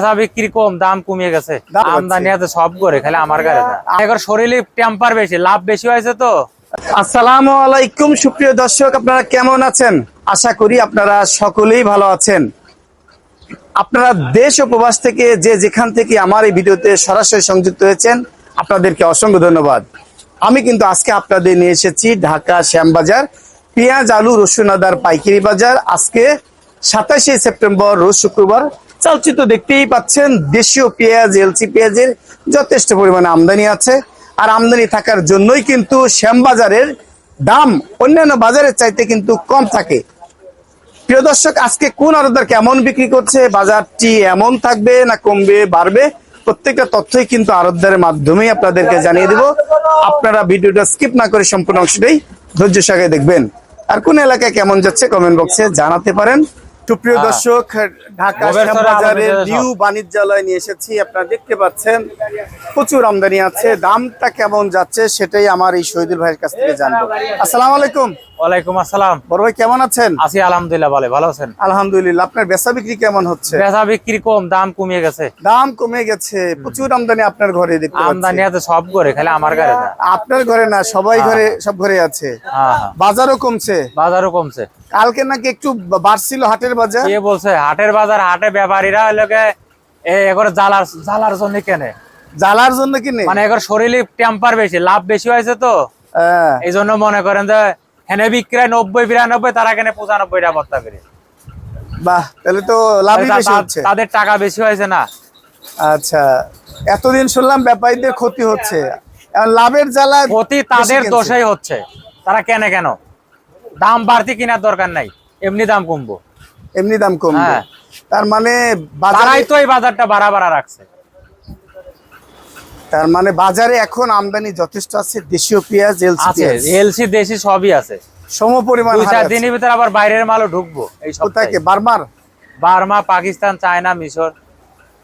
বেচা বিক্রি কম দাম কমিয়ে গেছে। আমদানি আছে সব করে খালি আমার গাড়ি এখন শরীরে টেম্পার বেশি লাভ বেশি হয়েছে তো? আসসালামু আলাইকুম সুপ্রিয় দর্শক আপনারা কেমন আছেন? আশা করি আপনারা সকলেই ভালো আছেন। আপনারা দেশ ও প্রবাস থেকে যে যেখান থেকে আমার এই ভিডিওতে সরাসরি সংযুক্ত হয়েছেন আপনাদেরকে অসংখ্য ধন্যবাদ। আমি কিন্তু আজকে আপনাদের নিয়ে এসেছি ঢাকা শ্যামবাজার পেঁয়াজ আলু রসুন আদার পাইকারি বাজার। আজকে সাতাশে সেপ্টেম্বর রোজ শুক্রবার। চালচিত্র দেখতেই পাচ্ছেন, দেশীয় পেঁয়াজ এলসি পেঁয়াজের যথেষ্ট পরিমাণে আমদানি আছে। আর আমদানি থাকার জন্যই কিন্তু শ্যামবাজারের দাম অন্যান্য বাজারের চাইতে কিন্তু কম থাকে। প্রিয় দর্শক, আজকে কোন আরদার কেমন বিক্রি করছে? বাজারটি এমন থাকবে না কমবে, বাড়বে? প্রত্যেকটা তথ্যই কিন্তু আরদারের মাধ্যমেই আপনাদেরকে জানিয়ে দিব। আপনারা ভিডিওটা স্কিপ না করে সম্পূর্ণ অংশটাই ধৈর্য সহকারে দেখবেন। আর কোন এলাকায় কেমন যাচ্ছে কমেন্ট বক্সে জানাতে পারেন। সুপ্রিয় হ্যাঁ। দর্শক ঢাকা শ্যামবাজারের নিউ বাণিজ্যালয় নিয়ে এসেছি। আপনারা দেখতে পাচ্ছেন প্রচুর আমদানি আছে। দামটা কেমন যাচ্ছে সেটাই আমার এই শহীদুল ভাইয়ের কাছ থেকে জানব। আসসালামু আলাইকুম। ওয়ালাইকুম আসসালাম। বড় ভাই কেমন আছেন? আছি আলহামদুলিল্লাহ ভালো ভালো আছেন? আলহামদুলিল্লাহ। আপনার বেচা বিক্রি কেমন হচ্ছে? বেচা বিক্রি কম দাম কমিয়ে গেছে। দাম কমে গেছে। প্রচুর আমদানি আপনার ঘরে দেখতে পাচ্ছি। আমদানি আছে সব করে খালি আমার গাড়ি না। আপনার ঘরে না সবাই ঘরে সব ঘরে আছে। হ্যাঁ হ্যাঁ। বাজারও কমছে। বাজারও কমছে। কালকে নাকি একটু বাড়ছিল হাটের বাজার? কে বলছে? হাটের বাজার হাটে ব্যাপারীরা লোকে এগর জ্বালার জ্বালার জন্য কেনে। জ্বালার জন্য কিনে? মানে এগর শরীরে টেম্পার বেশি লাভ বেশি হয়েছে তো। হ্যাঁ। এই জন্য মনে করেন যে হেনে বিক্রয় নব্বই বিরানব্বই তারা কেনে পঁচানব্বই টাকা বত্তা করে। বাহ তাহলে তো হচ্ছে। তাদের টাকা বেশি হয়েছে না। আচ্ছা এতদিন শুনলাম ব্যাপারীদের ক্ষতি হচ্ছে। লাভের জ্বালা ক্ষতি তাদের। দোষেই হচ্ছে। তারা কেনে কেন? দাম বাড়তি কেনার দরকার নাই এমনি দাম কমবো। এমনি দাম কমবে। হ্যাঁ। তার মানে বাজারে তারাই তো এই বাজারটা বাড়া বাড়া রাখছে। তার মানে বাজারে এখন আমদানি যথেষ্ট আছে দেশীয় পেঁয়াজ এলসি আছে পেঁয়াজ। এলসি দেশি সবই আছে। সম পরিমাণ দুই হারে চার আছে। দিনের ভিতরে আবার বাইরের মালও ঢুকবো এই কোথায় সপ্তাহে কি? বার্মার? বার্মা পাকিস্তান চায়না মিশর।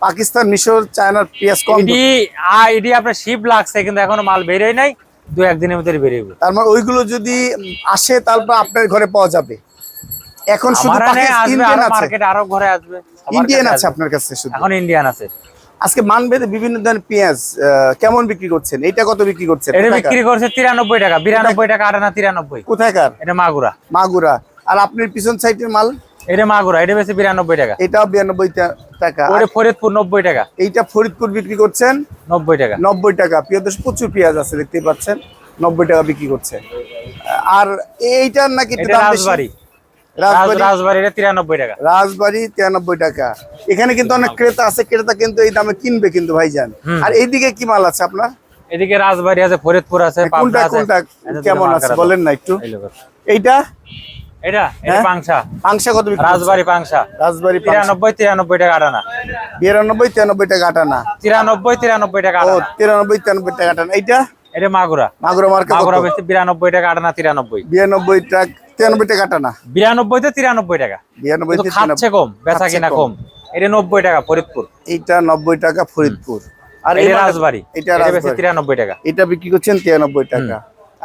পাকিস্তান মিশর চায়নার পেঁয়াজ কম। ইডি আ ইডি আপনার শিপ লাগছে কিন্তু এখনও মাল বেরোয় নাই। দু একদিনের ভিতরে বেরোবে তার মানে ওইগুলো যদি আসে তারপর আপনার ঘরে পাওয়া যাবে। এখন শুধু ইন্ডিয়ান আছে। মার্কেট আরও ঘরে আসবে ইন্ডিয়ান আছে আপনার কাছে শুধু? এখন ইন্ডিয়ান আছে। আজকে মানভেদে বিভিন্ন ধরনের পেঁয়াজ কেমন বিক্রি করছেন? এটা কত বিক্রি করছেন এটা বিক্রি করছে তিরানব্বই টাকা বিরানব্বই টাকা আটানা তিরানব্বই। কোথাকার? এটা মাগুরা। মাগুরা। আর আপনার পিছন সাইডের মাল? এটা মাগুরা এটা বেশি বিরানব্বই টাকা। এটাও বিরানব্বই টাকা। ওটা ফরিদপুর নব্বই টাকা। এইটা ফরিদপুর বিক্রি করছেন? নব্বই টাকা। নব্বই টাকা। পেঁয়াজ প্রচুর পেঁয়াজ আছে দেখতে পাচ্ছেন। নব্বই টাকা বিক্রি করছে। আর এইটার নাকি। রাজবাড়ি। রাজবাড়ি? রাজ- রাজবাড়ি তিরানব্বই টাকা। রাজবাড়ি তিরানব্বই টাকা। এখানে কিন্তু অনেক ক্রেতা আছে ক্রেতা কিন্তু এই দামে কিনবে কিন্তু ভাইজান। আর এইদিকে কি মাল আছে আপনার? এদিকে রাজবাড়ি আছে ফরিদপুর আছে কোনটা কোনটা কেমন আছে বলেন না একটু। এইটা? এটা? এটা হ্যাঁ? পাংশা। পাংশা কত বিক্রি রাজবাড়ি পাংশা। রাজবাড়ি পাংশা। তিরানব্বই তিরানব্বই টাকা আটানা। বিরানব্বই তিরানব্বই টাকা আটানা। তিরানব্বই তিরানব্বই টাকা ও আটানা। তিরানব্বই তিরানব্বই টাকা আটানা। এইটা? এটা মাগুরা। মাগুরা মার্কেট মাগুরা বেশি বিরানব্বই টাকা আটানা তিরানব্বই। বিরানব্বই টাকা তিরানব্বই টাকা আটানা। বিরানব্বই তো তিরানব্বই টাকা। বিরানব্বই কিন্তু থেকে খাচ্ছে কম বেচা কিনা কম। এটা নব্বই টাকা ফরিদপুর। এইটা নব্বই টাকা ফরিদপুর। আর এটা রাজবাড়ি। এটা এটা বেশি রাজবাড়ি। তিরানব্বই টাকা। এটা বিক্রি করছেন তিরানব্বই টাকা।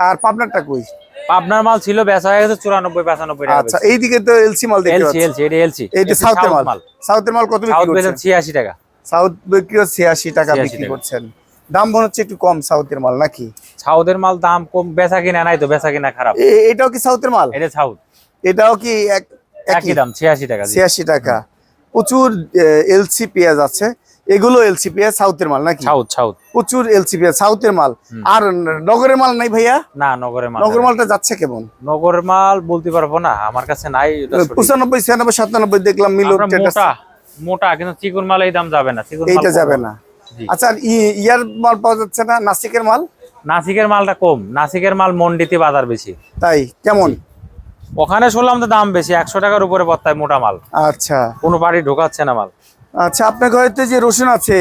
আর পাবনারটা কই? পাবনার মাল ছিল বেচা হয়ে গেছে চুরানব্বই পঁচানব্বই টাকা আচ্ছা এইদিকে তো এলসি মাল দেখতে এলসি পাচ্ছি। এলসি এটা এলসি। এইটা সাউথের মাল। সাউথের মাল কত বিক্রি করছেন? ছিয়াশি টাকা। সাউথ বিক্রি ছিয়াশি টাকা বিক্রি করছেন। দাম মনে হচ্ছে একটু কম সাউথের মাল নাকি? সাউথের মাল দাম কম বেচা কিনা নাই তো বেচা কিনা খারাপ। এটাও কি সাউথের মাল? এটা সাউথ। এটাও কি এক একই দাম ছিয়াশি টাকা জি। ছিয়াশি টাকা। প্রচুর এলসি পেঁয়াজ আছে। এগুলো এলসি পেঁয়াজ সাউথের মাল নাকি? South south. প্রচুর এলসি পেঁয়াজ সাউথের মাল। আর নগরের মাল নাই ভাইয়া? না নগরের মাল নগর মালটা যাচ্ছে কেমন? নগরের মাল বলতে পারব না আমার কাছে নাই এটা সঠিক। পঁচানব্বই ছিয়ানব্বই সাতানব্বই দেখলাম মিলো মোটা মোটা কিন্তু চিকুন মাল এই দাম যাবে না চিকুন মাল এইটা যাবে না। আচ্ছা ইয়ার মাল পাওয়া যাচ্ছে না নাসিকের মাল? নাসিকের মালটা কম নাসিকের মাল মন্ডিতে বাজার বেশি। তাই কেমন? ওখানে শুনলাম তো দাম বেশি একশো টাকার উপরে পত্তায় মোটা মাল। আচ্ছা। কোনো বাড়ি ঢোকাচ্ছে না মাল। আচ্ছা আপনার ঘরেতে যে রসুন আছে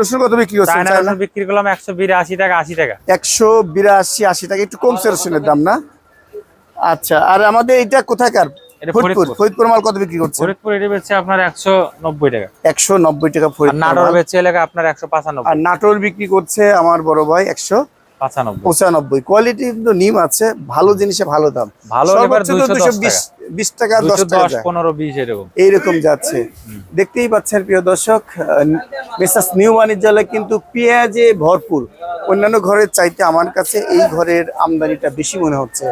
রসুন কত বিক্রি করছেন? চায়না রসুন বিক্রি করলাম একশো বিরাশি টাকা আশি টাকা। একশো বিরাশি আশি টাকা একটু কমছে রসুনের দাম না? আচ্ছা আর আমাদের এটা কোথাকার? এটা ফরিদপুর। ফরিদপুর। মাল কত বিক্রি করছে ফরিদপুর এটা বেচছে আপনার একশো নব্বই টাকা। একশো নব্বই টাকা আর ফরিদপুর নাটোর। বেচছে এলাকা আপনার একশো পঁচানব্বই। আর নাটোর বিক্রি করছে আমার বড় ভাই একশো পঁচানব্বই। কোয়ালিটি কিন্তু নিম আছে ভালো জিনিসে ভালো দাম। ভালো এবার সর্বোচ্চ তো 210 দুশো বিশ টাকা দশ টাকা। পনেরো বিশ এরকম। এইরকম যাচ্ছে। দেখতেই পাচ্ছেন প্রিয় দর্শক মেসাস নিউ বাণিজ্যালয় কিন্তু পেঁয়াজে ভরপুর। অন্যান্য ঘরের চাইতে আমার কাছে এই ঘরের আমদানিটা বেশি মনে হচ্ছে।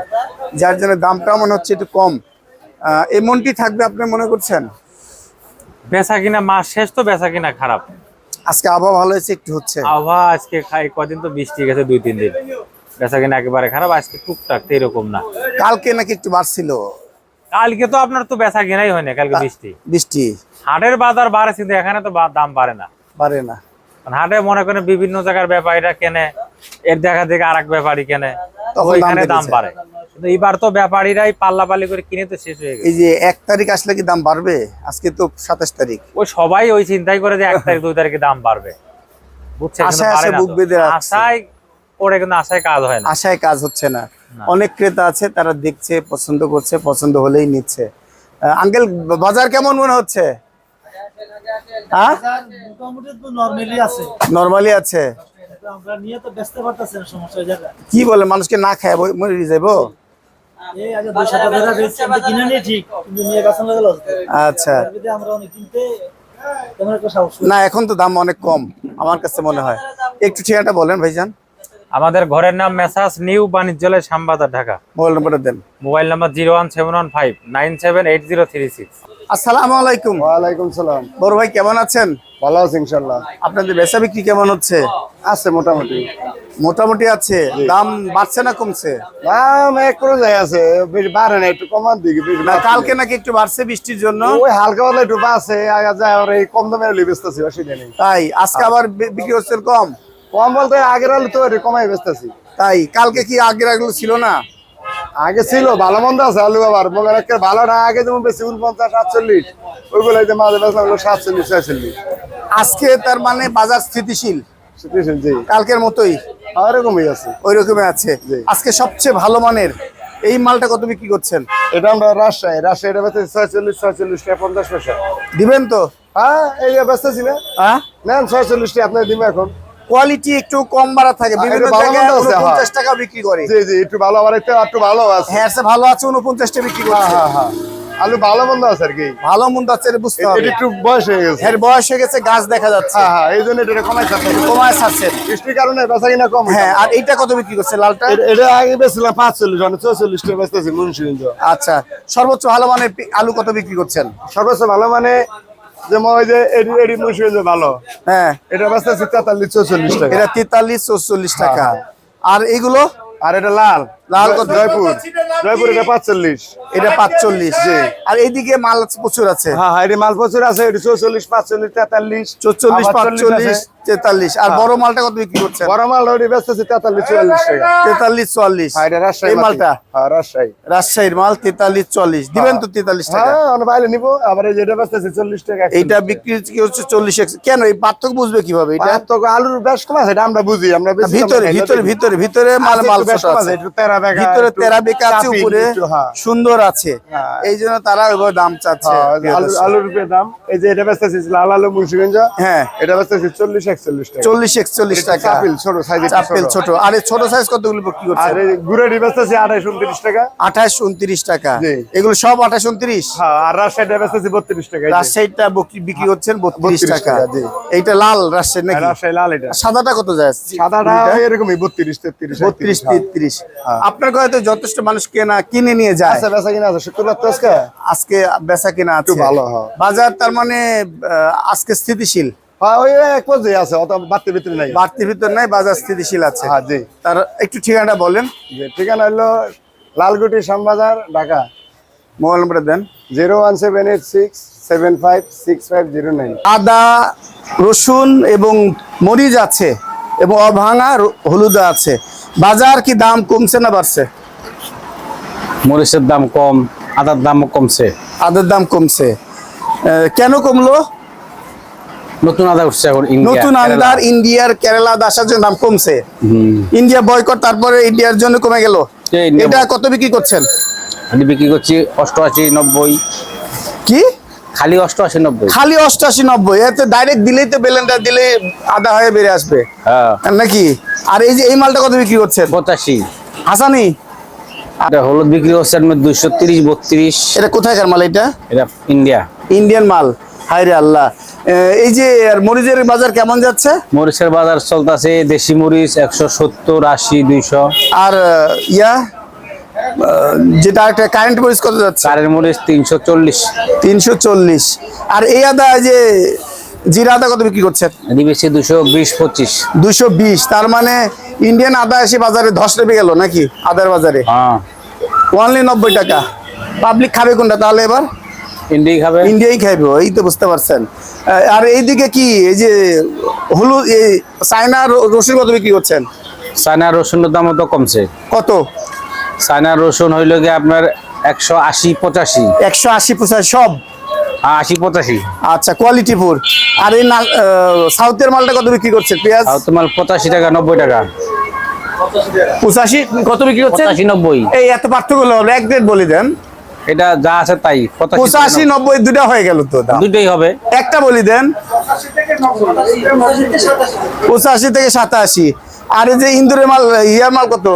যার জন্য দামটা মনে হচ্ছে একটু কম। আহ, এই মনটি থাকবে আপনি মনে করছেন? বেচা কিনা মাস শেষ তো বেচা কিনা খারাপ। আজকে আবহাওয়া ভালো হয়েছে একটু হচ্ছে। আবহাওয়া আজকে খাই কদিন তো বৃষ্টি গেছে দুই তিন দিন। বেচা কিনা একেবারে খারাপ আজকে টুকটাক তো এরকম না। কালকে নাকি একটু বাড়ছিল। কালকে তো আপনার তো বেচা কিনাই হয় না কালকে বৃষ্টি। বৃষ্টি। হাটের বাজার বাড়ে কিন্তু এখানে তো দাম বাড়ে না। বাড়ে না। হাটে মনে করেন বিভিন্ন জায়গার ব্যাপারীরা কেনে এর দেখা দেখে আর এক ব্যাপারী কেনে তখন দাম বাড়ে। এবার তো ব্যাপারীরাই পাল্লা পাল্লি করে কিনে তো শেষ হয়ে গেছে। এই যে এক তারিখ আসলে কি দাম বাড়বে? আজকে তো সাতাশ তারিখ। ওই সবাই ওই চিন্তাই করে যে এক তারিখ দুই তারিখে দাম বাড়বে। বুঝছেন আশায় পারে কিন্তু আশায় কাজ হয় না। আশায় কাজ হচ্ছে না। না। অনেক ক্রেতা আছে তারা দেখছে পছন্দ করছে পছন্দ হলেই নিচ্ছে। আঙ্কেল বাজার কেমন মনে হচ্ছে? হ্যাঁ? নর্মালি আছে। কি বলে মানুষকে না খায় মরে যাব আচ্ছা। যদি আমরা অনেক কিনতে তেমন একটা সাহস করি। না। এখন তো দাম অনেক কম আমার কাছে মনে হয়। একটু ঠিকানাটা বলেন ভাইজান। আমাদের ঘরের নাম messrs new বাণিজ্যালয় Shyambazar Dhaka. Mobile নাম্বারটা দেন। Mobile number zero one seven one five nine seven eight zero three six. আসসালামু আলাইকুম। ওয়ালাইকুম সালাম। বড় ভাই কেমন আছেন? ভালো আছি ইনশাল্লাহ। আপনাদের বেচা বিক্রি কেমন হচ্ছে? আছে মোটামুটি। মোটামুটি আছে। দাম বাড়ছে না কমছে? দাম এক করে যায় আছে বেশি বাড়ে না একটু কমার দিকে কালকে নাকি একটু বাড়ছে বৃষ্টির জন্য? ওই হালকা পাতলা একটু বাড়ছে যায় আর এই কম দামে বেচতেছি অসুবিধা নেই। তাই আজকে আবার বিক্রি হচ্ছে কম? কম বলতে আগের আলু তো কমাই বেচতেছি। তাই কালকে কি আগের আগলো ছিল না? আগে ছিল ভালো মন্দ আছে আলু আবার একটা ভালো না আগে যেমন বেশি উনপঞ্চাশ সাতচল্লিশ ওইগুলো মাঝে বেচলাম সাতচল্লিশ ছয়চল্লিশ। আজকে তার মানে বাজার স্থিতিশীল? স্থিতিশীল জি। কালকের মতোই? আর আছে। ওই রকমই আছে আজকে সবচেয়ে ভালো মানের এই মালটা কত বিক্রি করছেন? এটা আমরা রাজশাহী রাজশাহী এটা বেচতেছি ছয়চল্লিশ ছয়চল্লিশ টাকা পঞ্চাশ পয়সা। দিবেন তো? হ্যাঁ এই হ্যাঁ? ছয়চল্লিশ টাকা আপনার দিবে এখন। কোয়ালিটি একটু কম বাড়া থাকে। হ্যাঁ, বিভিন্ন জায়গায় হ্যাঁ। টাকা বিক্রি করে। জি জি একটু ভালো আবার একটু একটু ভালো আছে। হ্যাঁ সে ভালো আছে টাকা বিক্রি হ্যাঁ হ্যাঁ হ্যাঁ। আলু ভালো মন্দ আছে আর কি? ভালো মন্দ আছে এটা বুঝতে হবে। একটু বয়স হয়ে গেছে। এর বয়স হয়ে গেছে গাছ দেখা যাচ্ছে। হ্যাঁ হ্যাঁ এই জন্য এটা কমাই থাকতে কমায় ছাড়ছেন বৃষ্টির কারণে বেচা কিনা কম হ্যাঁ আর এইটা কত বিক্রি করছে লালটা? এটা- আগে বেচছিলাম পাঁচচল্লিশ মানে চৌচল্লিশ টাকা বেচতেছি মুন্সিগঞ্জ আচ্ছা সর্বোচ্চ ভালো মানের আলু কত বিক্রি করছেন? সর্বোচ্চ ভালো মানে যেমন ওই যে এডি এডি মুন্সিগঞ্জ ভালো। হ্যাঁ। এটা বেচতেছি তেতাল্লিশ চৌচল্লিশ টাকা। এটা তেতাল্লিশ চৌচল্লিশ টাকা। হ্যাঁ, আর এগুলো আর এটা লাল। লাল? জয়পুর। জয়পুর এটা পাঁচচল্লিশ। এটা পাঁচচল্লিশ আর এইদিকে মাল প্রচুর আছে। হ্যাঁ হ্যাঁ এটা মাল প্রচুর আছে এটি চৌচল্লিশ পাঁচচল্লিশ তেতাল্লিশ চল্লিশ আবার চল্লিশ পাঁচচল্লিশ। আছে। তেতাল্লিশ। আর বড় মালটা কত বিক্রি করছেন? বড় মাল ওটি বেচতেছি তেতাল্লিশ চুয়াল্লিশ টাকা। তেতাল্লিশ চুয়াল্লিশ। হ্যাঁ এটা রাজশাহী মালটা? হ্যাঁ রাজশাহী। রাজশাহীর মাল তেতাল্লিশ চল্লিশ দিবেন তো তেতাল্লিশ টাকা। হ্যাঁ বাইরে নিবো। আবার যেটা বেচতেছি চল্লিশ টাকা এইটা বিক্রি হচ্ছে চল্লিশ। কেন এই পার্থক্য বুঝবে কীভাবে এটা? তো আলুর বেশ কম আছে এটা আমরা বুঝি। আমরা বেশি ভিতরে ভিতরে ভিতরে। ভিতরে মাল মাল ছোট আছে ভিতরে তেরা বেকা আছে উপরে। হ্যাঁ। সুন্দর আছে। এই জন্য তারা ওইভাবে দাম চাচ্ছে। আলু আলুর দাম। এই যে এটা বেচতেছি লাল আলু মুন্সিগঞ্জ। হ্যাঁ। এটা বেচতেছি চল্লিশ চল্লিশ একচল্লিশ টাকা। চাপিল ছোট সাইজ চাপেল ছোট। আর ছোট সাইজ কতগুলো বিক্রি করছে আর গুড়ের বেচতেছি আড়াইশো উনত্রিশ টাকা। আঠাশ উনত্রিশ টাকা। এগুলো সব আঠাশ উনত্রিশ? আর রাজশাহীটা বেচতেছি বত্রিশ টাকা রাজশাহীটা বিক্রি করছেন বত্রিশ টাকা। টাকা, এইটা লাল রাজশাহী নাকি? রাজশাহী লাল এটা। সাদাটা কত যায়? সাদাটা এরকমই বত্রিশ তেত্রিশ বত্রিশ। তেত্রিশ। আপনার তো যথেষ্ট মানুষ কেনা কিনে নিয়ে যায়। বেচা কিনা আছে। শুক্রবার আজকে? আজকে বেচা কিনা আছে। ভালো, হ্যাঁ। বাজার তার মানে আজকে স্থিতিশীল। ওই এক পর্যায়ে আছে অত বাড়তি ভিতরে নাই। বাড়তির ভিতর নাই বাজার স্থিতিশীল আছে। হ্যাঁ জি। তার একটু ঠিকানাটা বলেন। যে ঠিকানা হলো লালগুটি শ্যামবাজার ঢাকা। মোবাইল নম্বরটা দেন। Zero one seven eight six seven five six five zero nine. আদা রসুন এবং মরিচ আছে এবং অভাঙা হলুদ আছে। বাজার কি দাম কমছে না বাড়ছে? মরিচের দাম কম আদার দামও কমছে। আদার দাম কমছে। কেন কমলো? নতুন আদা উঠছে এখন নতুন কেরালা। ইন্ডিয়ার কেরালা আসার জন্য দাম কমছে। ইন্ডিয়া বয়কট তারপরে ইন্ডিয়ার জন্য কমে গেল। এটা কত বিক্রি করছেন? আমি বিক্রি করছি অষ্টআশি নব্বই। কি? খালি অষ্টআশি নব্বই। খালি অষ্টাশি নব্বই। এতে ডাইরেক্ট দিলেই তো বেলেনটা দিলে আদা হয়ে বেড়ে আসবে। হ্যাঁ। নাকি? আর এই যে এই মালটা কত বিক্রি করছেন? পঁচাশি। হাসানি? এটা হলুদ বিক্রি হচ্ছে আপনার দুইশো তিরিশ বত্রিশ। এটা কোথায়কার মাল এটা? এটা ইন্ডিয়া। ইন্ডিয়ান মাল। হাই রে আল্লাহ। এই যে আর মরিচের বাজার কেমন যাচ্ছে? মরিচের বাজার চলতেছে দেশি মরিচ একশো সত্তর আশি দুইশো। আর ইয়া যেটা একটা কারেন্ট মরিচ কত যাচ্ছে? চারের মরিচ তিনশো চল্লিশ। তিনশো চল্লিশ। আর এই আদা যে জিরা আদা কত বিক্রি করছেন? নিবেশি দুশো বিশ পঁচিশ। দুশো বিশ তার মানে ইন্ডিয়ান আদা এসে বাজারে ধস নেমে গেল নাকি আদার বাজারে? হ্যাঁ। ওনলি নব্বই টাকা। পাবলিক খাবে কোনটা তাহলে এবার? ইন্ডিয়া খাবে? ইন্ডিয়াই খাইবে এই তো বুঝতে পারছেন। আর এইদিকে কি এই যে হলুদ এই চায়না রসুন কত বিক্রি করছেন? চায়না রসুনের দাম তো কমছে। কত? চায়না রসুন হইল গিয়ে আপনার একশো আশি পঁচাশি। একশো আশি পঁচাশি সব? হ্যাঁ, আশি পঁচাশি। আচ্ছা কোয়ালিটি ফুড আর এই সাউথের মালটা কত বিক্রি করছে পেঁয়াজ? আর তোমার পঁচাশি টাকা নব্বই টাকা। পঁচাশি কত বিক্রি করছে পঁচাশি নব্বই। এই এত পার্থক্য হলো এক রেট বলে দেন। এটা যা আছে তাই পঁচাশি নব্বই দুটা হয়ে গেল তো দাম। দুটোই হবে। একটা বলি দেন। পঁচাশি থেকে সাতাশি। আর এই যে ইন্দুরের মাল ইয়ার মাল কত?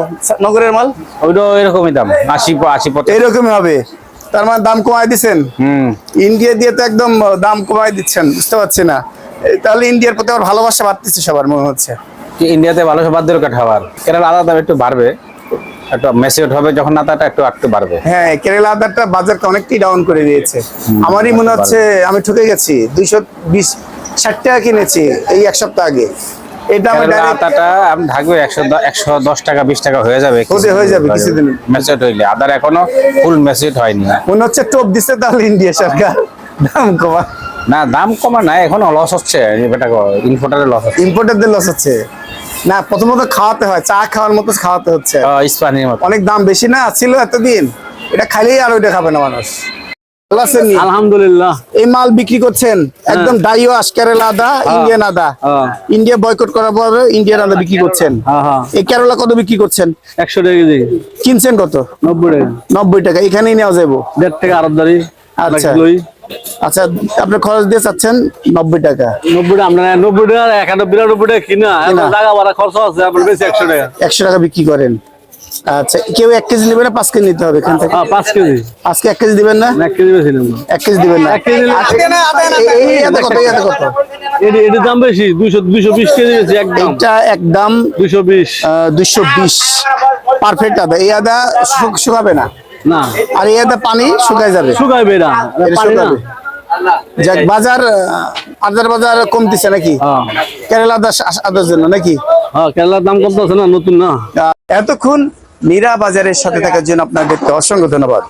নগরের মাল? ওইটাও এরকমই দাম আশি আশি এরকমই হবে। তার মানে দাম কমায় দিচ্ছেন হুম। ইন্ডিয়া দিয়ে তো একদম দাম কমায় দিচ্ছেন বুঝতে পারছি না। তাহলে ইন্ডিয়ার প্রতি আমার ভালোবাসা বাড়তেছে সবার মনে হচ্ছে। ইন্ডিয়াতে ভালোবাসা সব বাদ্যের খাবার? কেরালা আলাদা দাম একটু বাড়বে। একটু মেসিউট হবে যখন আদাটা একটু একটু বাড়বে। হ্যাঁ কেরালা আদারটা বাজারটা অনেকটাই ডাউন করে দিয়েছে। আমারই মনে হচ্ছে আমি ঠকে গেছি দুইশো বিশ ষাট টাকা কিনেছি এই এক সপ্তাহ আগে। এটা আমি আদাটা আমি থাকবে একশো একশো দশ টাকা বিশ টাকা হয়ে যাবে হয়ে যাবে কিছুদিন। হইলে। আদার এখনও ফুল হয়নি। মনে হচ্ছে টোপ দিচ্ছে তাহলে ইন্ডিয়া সরকার। দাম কমা না দাম কমা না এখনও লস হচ্ছে। ইনফোটারে লস হচ্ছে। ইম্পোর্টারদের লস হচ্ছে। না প্রথমত খাওয়াতে হয় চা খাওয়ার মতো খাওয়াতে হচ্ছে। ইস্পানির মতো। অনেক দাম বেশি না ছিল এতদিন। এটা খাইলেই আর ওইটা খাবে না মানুষ? আলহামদুলিল্লাহ। এই মাল বিক্রি করছেন একদম ডাইও আশকারের আদা ইন্ডিয়ান আদা। হ্যাঁ। ইন্ডিয়া বয়কট করার পরে ইন্ডিয়ান আদা বিক্রি করছেন। হ্যাঁ হ্যাঁ। এই কেরলা কত বিক্রি করছেন? একশো টাকা কেজি। কিনছেন কত? নব্বই টাকা। নব্বই টাকা এখানেই নেওয়া যাব দেড় টাকা আচ্ছা। আচ্ছা আপনি খরচ দিয়ে চাচ্ছেন নব্বই টাকা। নব্বই টাকা আপনার নব্বই টাকা একানব্বই টাকা নব্বই টাকা কিনা। টাকা ভাড়া খরচ আছে আপনার বেশি একশো টাকা। একশো টাকা বিক্রি করেন। আচ্ছা কেউ এক কেজি নেবে না পাঁচ কেজি নিতে হবে এখান থেকে? হ্যাঁ পাঁচ কেজি। আজকে এক কেজি দিবেন না? এক কেজি বেশি এক কেজি দিবেন না। এক কেজি নিলে- আচ্ছা, কত এটির দাম বেশি দুইশো দুইশো বিশ কেজি বেশি একদম। এটা একদম দুইশো বিশ। দুইশো বিশ। পারফেক্ট আদা। এই আদা শুকাবে না। না। আর এতে পানি শুকায় যাবে। শুকাইবে না। পানি না। শুকাবে। যাক বাজার আহ, আদার বাজার কমতেছে নাকি? হ্যাঁ। কেরালা আদা আদার জন্য নাকি? হ্যাঁ কেরালার দাম কমতেছে না নতুন না। এতক্ষণ মীরা বাজারের সাথে থাকার জন্য আপনাদেরকে অসংখ্য ধন্যবাদ।